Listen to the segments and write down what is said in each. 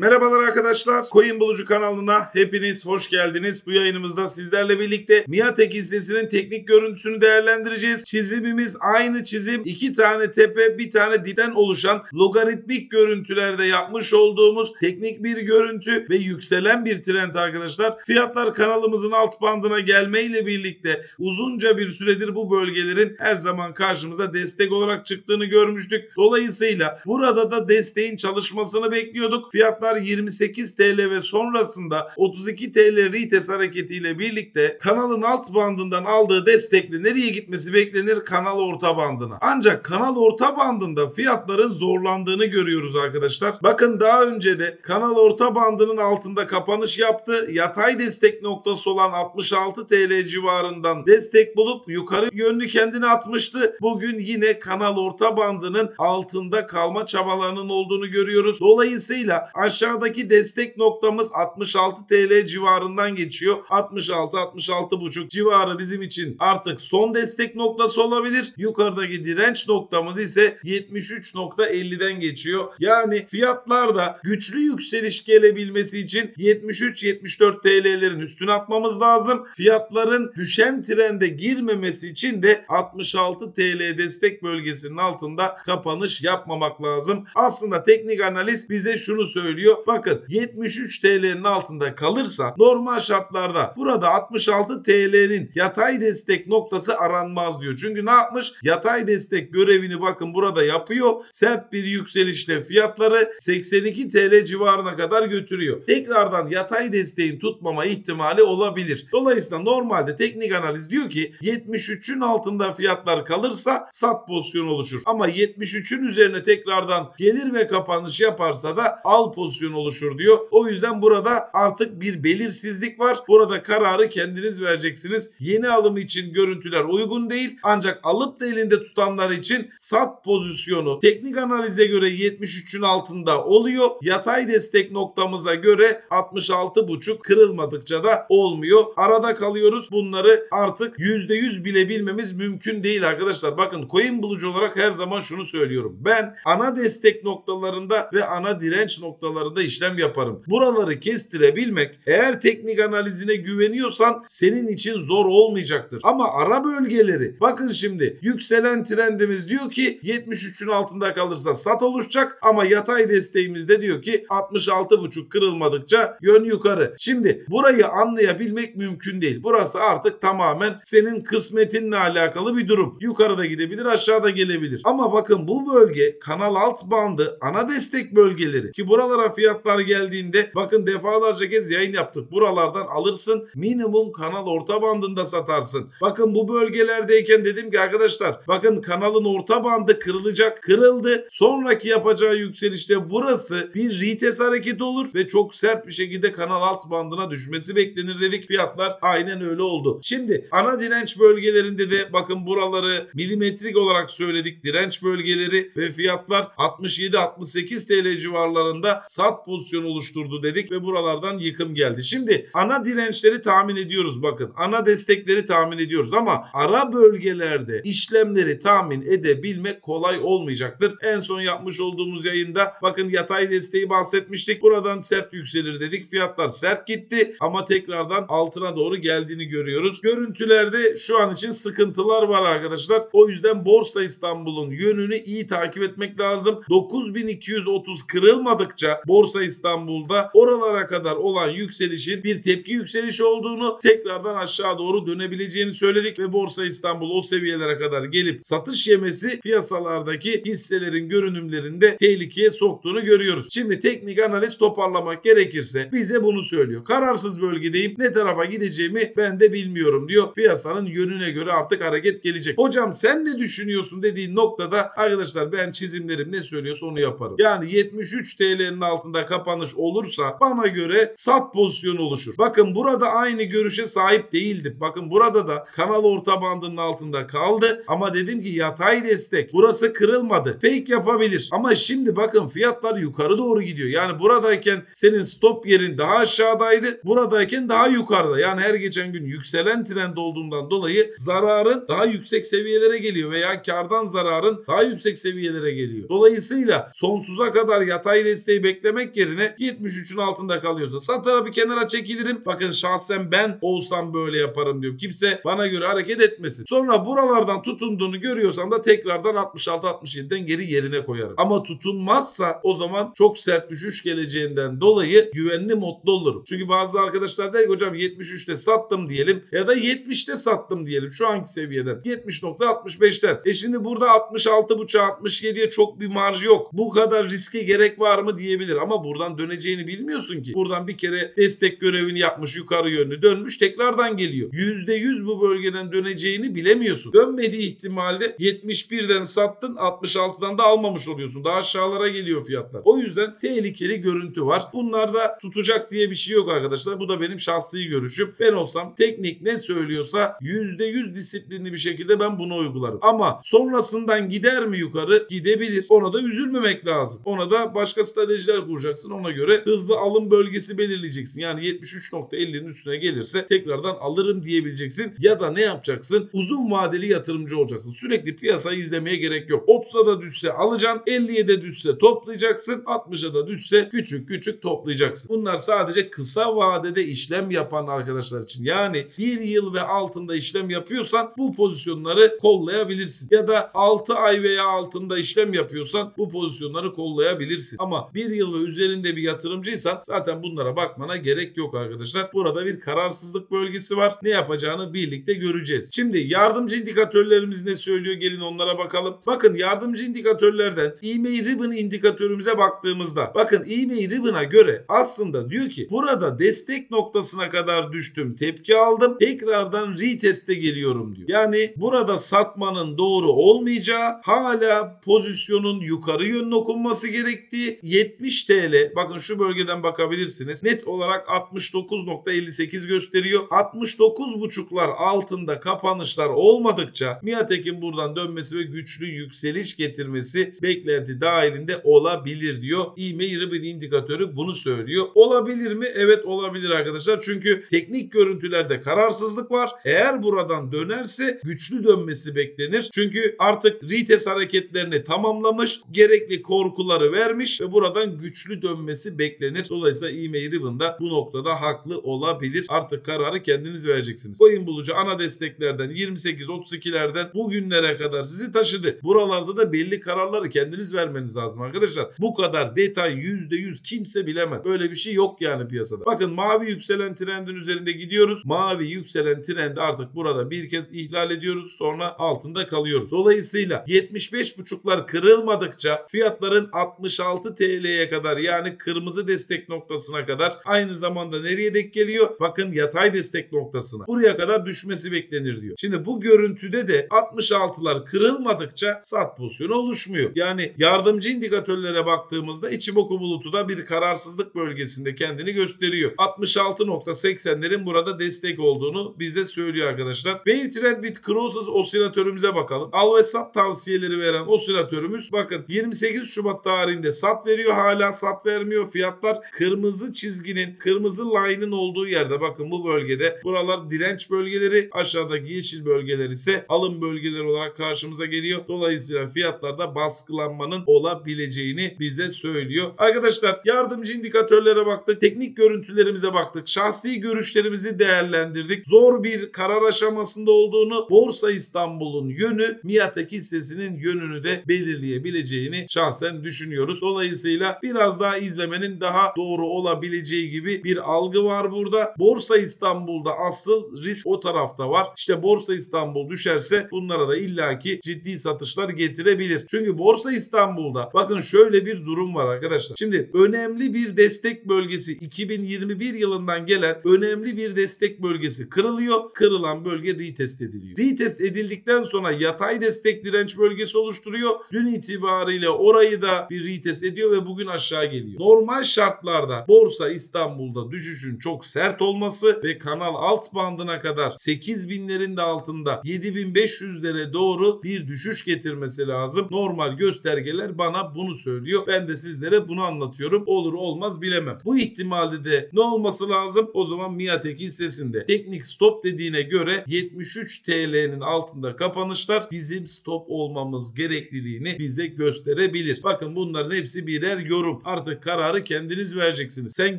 Merhabalar arkadaşlar. Coin Bulucu kanalına hepiniz hoş geldiniz. Bu yayınımızda sizlerle birlikte Miatek hissesinin teknik görüntüsünü değerlendireceğiz. Çizimimiz aynı çizim. iki tane tepe, bir tane dipten oluşan logaritmik görüntülerde yapmış olduğumuz teknik bir görüntü ve yükselen bir trend arkadaşlar. Fiyatlar kanalımızın alt bandına gelmeyle birlikte uzunca bir süredir bu bölgelerin her zaman karşımıza destek olarak çıktığını görmüştük. Dolayısıyla burada da desteğin çalışmasını bekliyorduk. Fiyatlar 28 TL ve sonrasında 32 TL retest hareketiyle birlikte kanalın alt bandından aldığı destekle nereye gitmesi beklenir? Kanal orta bandına. Ancak kanal orta bandında fiyatların zorlandığını görüyoruz arkadaşlar. Bakın daha önce de kanal orta bandının altında kapanış yaptı. Yatay destek noktası olan 66 TL civarından destek bulup yukarı yönlü kendini atmıştı. Bugün yine kanal orta bandının altında kalma çabalarının olduğunu görüyoruz. Dolayısıyla aşağıdaki destek noktamız 66 TL civarından geçiyor. 66 66,5 civarı bizim için artık son destek noktası olabilir. Yukarıdaki direnç noktamız ise 73.50'den geçiyor. Yani fiyatlarda güçlü yükseliş gelebilmesi için 73-74 TL'lerin üstüne atmamız lazım. Fiyatların düşen trende girmemesi için de 66 TL destek bölgesinin altında kapanış yapmamak lazım. Aslında teknik analiz bize şunu söylüyor. Bakın 73 TL'nin altında kalırsa normal şartlarda burada 66 TL'nin yatay destek noktası aranmaz diyor. Çünkü ne yapmış? Yatay destek görevini bakın burada yapıyor. Sert bir yükselişle fiyatları 82 TL civarına kadar götürüyor. Tekrardan yatay desteğin tutmama ihtimali olabilir. Dolayısıyla normalde teknik analiz diyor ki 73'ün altında fiyatlar kalırsa sat pozisyonu oluşur. Ama 73'ün üzerine tekrardan gelir ve kapanış yaparsa da al pozisyon oluşur diyor. O yüzden burada artık bir belirsizlik var. Burada kararı kendiniz vereceksiniz. Yeni alım için görüntüler uygun değil. Ancak alıp da elinde tutanlar için sat pozisyonu teknik analize göre 73'ün altında oluyor. Yatay destek noktamıza göre 66.5 kırılmadıkça da olmuyor. Arada kalıyoruz. Bunları artık %100 bile bilmemiz mümkün değil arkadaşlar. Bakın coin bulucu olarak her zaman şunu söylüyorum. Ben ana destek noktalarında ve ana direnç noktalarında işlem yaparım. Buraları kestirebilmek eğer teknik analizine güveniyorsan senin için zor olmayacaktır. Ama ara bölgeleri bakın şimdi yükselen trendimiz diyor ki 73'ün altında kalırsa sat oluşacak ama yatay desteğimizde diyor ki 66.5 kırılmadıkça yön yukarı. Şimdi burayı anlayabilmek mümkün değil. Burası artık tamamen senin kısmetinle alakalı bir durum. Yukarıda gidebilir aşağıda gelebilir. Ama bakın bu bölge kanal alt bandı ana destek bölgeleri ki buralara fiyatlar geldiğinde bakın defalarca kez yayın yaptık. Buralardan alırsın minimum kanal orta bandında satarsın. Bakın bu bölgelerdeyken dedim ki arkadaşlar bakın kanalın orta bandı kırılacak. Kırıldı. Sonraki yapacağı yükselişte burası bir retest hareketi olur ve çok sert bir şekilde kanal alt bandına düşmesi beklenir dedik. Fiyatlar aynen öyle oldu. Şimdi ana direnç bölgelerinde de bakın buraları milimetrik olarak söyledik. Direnç bölgeleri ve fiyatlar 67-68 TL civarlarında sat pozisyon oluşturdu dedik ve buralardan yıkım geldi. Şimdi ana dirençleri tahmin ediyoruz bakın. Ana destekleri tahmin ediyoruz ama ara bölgelerde işlemleri tahmin edebilmek kolay olmayacaktır. En son yapmış olduğumuz yayında bakın yatay desteği bahsetmiştik. Buradan sert yükselir dedik. Fiyatlar sert gitti ama tekrardan altına doğru geldiğini görüyoruz. Görüntülerde şu an için sıkıntılar var arkadaşlar. O yüzden Borsa İstanbul'un yönünü iyi takip etmek lazım. 9230 kırılmadıkça Borsa İstanbul'da oralara kadar olan yükselişin bir tepki yükselişi olduğunu tekrardan aşağı doğru dönebileceğini söyledik ve Borsa İstanbul o seviyelere kadar gelip satış yemesi piyasalardaki hisselerin görünümlerinde tehlikeye soktuğunu görüyoruz. Şimdi teknik analiz toparlamak gerekirse bize bunu söylüyor. Kararsız bölgedeyim. Ne tarafa gideceğimi ben de bilmiyorum diyor. Piyasanın yönüne göre artık hareket gelecek. Hocam sen ne düşünüyorsun dediğin noktada arkadaşlar ben çizimlerim ne söylüyorsa onu yaparım. Yani 73 TL'nin altında kapanış olursa bana göre sat pozisyonu oluşur. Bakın burada aynı görüşe sahip değildim. Bakın burada da kanal orta bandının altında kaldı ama dedim ki yatay destek. Burası kırılmadı. Fake yapabilir. Ama şimdi bakın fiyatlar yukarı doğru gidiyor. Yani buradayken senin stop yerin daha aşağıdaydı. Buradayken daha yukarıda. Yani her geçen gün yükselen trend olduğundan dolayı zararın daha yüksek seviyelere geliyor veya kardan zararın daha yüksek seviyelere geliyor. Dolayısıyla sonsuza kadar yatay desteği bekler beklemek yerine 73'ün altında kalıyorsa satara bir kenara çekilirim. Bakın şahsen ben olsam böyle yaparım diyorum. Kimse bana göre hareket etmesin. Sonra buralardan tutunduğunu görüyorsam da tekrardan 66-67'den geri yerine koyarım. Ama tutunmazsa o zaman çok sert düşüş geleceğinden dolayı güvenli modda olurum. Çünkü bazı arkadaşlar der hocam 73'te sattım diyelim ya da 70'te sattım diyelim şu anki seviyeden. 70.65'ten. E şimdi burada 66.5'a 67'ye çok bir marj yok. Bu kadar riske gerek var mı diyebilir ama buradan döneceğini bilmiyorsun ki. Buradan bir kere destek görevini yapmış yukarı yönlü dönmüş tekrardan geliyor. %100 bu bölgeden döneceğini bilemiyorsun. Dönmediği ihtimalde 71'den sattın 66'dan da almamış oluyorsun. Daha aşağılara geliyor fiyatlar. O yüzden tehlikeli görüntü var. Bunlarda tutacak diye bir şey yok arkadaşlar. Bu da benim şahsi görüşüm. Ben olsam teknik ne söylüyorsa %100 disiplinli bir şekilde ben bunu uygularım. Ama sonrasından gider mi yukarı? Gidebilir. Ona da üzülmemek lazım. Ona da başka stratejiler kuracaksın. Ona göre hızlı alım bölgesi belirleyeceksin. Yani 73.50'nin üstüne gelirse tekrardan alırım diyebileceksin. Ya da ne yapacaksın? Uzun vadeli yatırımcı olacaksın. Sürekli piyasayı izlemeye gerek yok. 30'a da düşse alacaksın. 50'ye de düşse toplayacaksın. 60'a da düşse küçük küçük toplayacaksın. Bunlar sadece kısa vadede işlem yapan arkadaşlar için. Yani bir yıl ve altında işlem yapıyorsan bu pozisyonları kollayabilirsin. Ya da 6 ay veya altında işlem yapıyorsan bu pozisyonları kollayabilirsin. Ama bir yıl üzerinde bir yatırımcıysan zaten bunlara bakmana gerek yok arkadaşlar. Burada bir kararsızlık bölgesi var. Ne yapacağını birlikte göreceğiz. Şimdi yardımcı indikatörlerimiz ne söylüyor? Gelin onlara bakalım. Bakın yardımcı indikatörlerden EMA Ribbon indikatörümüze baktığımızda bakın EMA Ribbon'a göre aslında diyor ki burada destek noktasına kadar düştüm. Tepki aldım. Tekrardan reteste geliyorum diyor. Yani burada satmanın doğru olmayacağı hala pozisyonun yukarı yönlü okunması gerektiği 70 TL bakın şu bölgeden bakabilirsiniz. Net olarak 69.58 gösteriyor. 69.5'lar altında kapanışlar olmadıkça Miatek'in buradan dönmesi ve güçlü yükseliş getirmesi beklenti dahilinde olabilir diyor. İğme Ribbon indikatörü bunu söylüyor. Olabilir mi? Evet olabilir arkadaşlar. Çünkü teknik görüntülerde kararsızlık var. Eğer buradan dönerse güçlü dönmesi beklenir. Çünkü artık retest hareketlerini tamamlamış. Gerekli korkuları vermiş ve buradan güçlü dönmesi beklenir. Dolayısıyla İğme Ribbon da bu noktada haklı olabilir. Artık kararı kendiniz vereceksiniz. Coin bulucu ana desteklerden 28-32'lerden bugünlere kadar sizi taşıdı. Buralarda da belli kararları kendiniz vermeniz lazım arkadaşlar. Bu kadar detay %100 kimse bilemez. Öyle bir şey yok yani piyasada. Bakın mavi yükselen trendin üzerinde gidiyoruz. Mavi yükselen trendi artık burada bir kez ihlal ediyoruz. Sonra altında kalıyoruz. Dolayısıyla 75.5'lar kırılmadıkça fiyatların 66 TL'ye kadar yani kırmızı destek noktasına kadar aynı zamanda nereye denk geliyor? Bakın yatay destek noktasına. Buraya kadar düşmesi beklenir diyor. Şimdi bu görüntüde de 66'lar kırılmadıkça sat pozisyonu oluşmuyor. Yani yardımcı indikatörlere baktığımızda Ichimoku bulutu da bir kararsızlık bölgesinde kendini gösteriyor. 66.80'lerin burada destek olduğunu bize söylüyor arkadaşlar. Wave Trend with Crosses osilatörümüze bakalım. Al ve sat tavsiyeleri veren osilatörümüz bakın 28 Şubat tarihinde sat veriyor hala sat vermiyor. Fiyatlar kırmızı çizginin kırmızı line'ın olduğu yerde bakın bu bölgede buralar direnç bölgeleri aşağıdaki yeşil bölgeler ise alım bölgeleri olarak karşımıza geliyor. Dolayısıyla fiyatlarda baskılanmanın olabileceğini bize söylüyor. Arkadaşlar yardımcı indikatörlere baktık. Teknik görüntülerimize baktık. Şahsi görüşlerimizi değerlendirdik. Zor bir karar aşamasında olduğunu Borsa İstanbul'un yönü Miatek hissesinin yönünü de belirleyebileceğini şahsen düşünüyoruz. Dolayısıyla biraz daha izlemenin daha doğru olabileceği gibi bir algı var burada. Borsa İstanbul'da asıl risk o tarafta var. İşte Borsa İstanbul düşerse bunlara da illaki ciddi satışlar getirebilir. Çünkü Borsa İstanbul'da bakın şöyle bir durum var arkadaşlar. Şimdi önemli bir destek bölgesi 2021 yılından gelen önemli bir destek bölgesi kırılıyor. Kırılan bölge retest ediliyor. Retest edildikten sonra yatay destek direnç bölgesi oluşturuyor. Dün itibariyle orayı da bir retest ediyor ve bugün aşağı geliyor. Normal şartlarda Borsa İstanbul'da düşüşün çok sert olması ve kanal alt bandına kadar 8000'lerin de altında 7500'lere doğru bir düşüş getirmesi lazım. Normal göstergeler bana bunu söylüyor. Ben de sizlere bunu anlatıyorum. Olur olmaz bilemem. Bu ihtimalde de ne olması lazım? O zaman Miatek hissesinde teknik stop dediğine göre 73 TL'nin altında kapanışlar bizim stop olmamız gerekliliğini bize gösterebilir. Bakın bunların hepsi birer yorum. Bilmiyorum. Artık kararı kendiniz vereceksiniz. Sen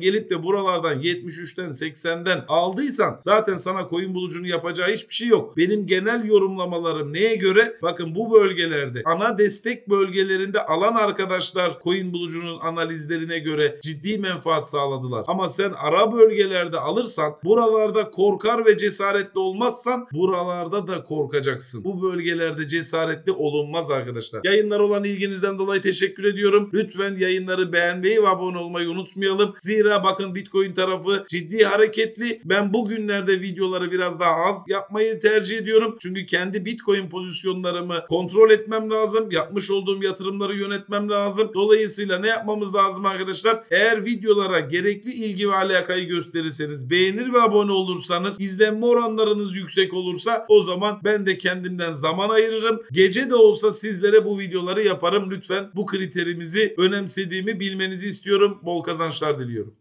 gelip de buralardan 73'ten 80'den aldıysan zaten sana coin bulucunun yapacağı hiçbir şey yok. Benim genel yorumlamalarım neye göre? Bakın bu bölgelerde ana destek bölgelerinde alan arkadaşlar coin bulucunun analizlerine göre ciddi menfaat sağladılar. Ama sen ara bölgelerde alırsan buralarda korkar ve cesaretli olmazsan buralarda da korkacaksın. Bu bölgelerde cesaretli olunmaz arkadaşlar. Yayınlar olan ilginizden dolayı teşekkür ediyorum. Lütfen yayınları beğenmeyi ve abone olmayı unutmayalım. Zira bakın Bitcoin tarafı ciddi hareketli. Ben bugünlerde videoları biraz daha az yapmayı tercih ediyorum. Çünkü kendi Bitcoin pozisyonlarımı kontrol etmem lazım. Yapmış olduğum yatırımları yönetmem lazım. Dolayısıyla ne yapmamız lazım arkadaşlar? Eğer videolara gerekli ilgi ve alakayı gösterirseniz, beğenir ve abone olursanız, izlenme oranlarınız yüksek olursa o zaman ben de kendimden zaman ayırırım. Gece de olsa sizlere bu videoları yaparım. Lütfen bu kriterimizi önemsediğimi bilmenizi istiyorum. Bol kazançlar diliyorum.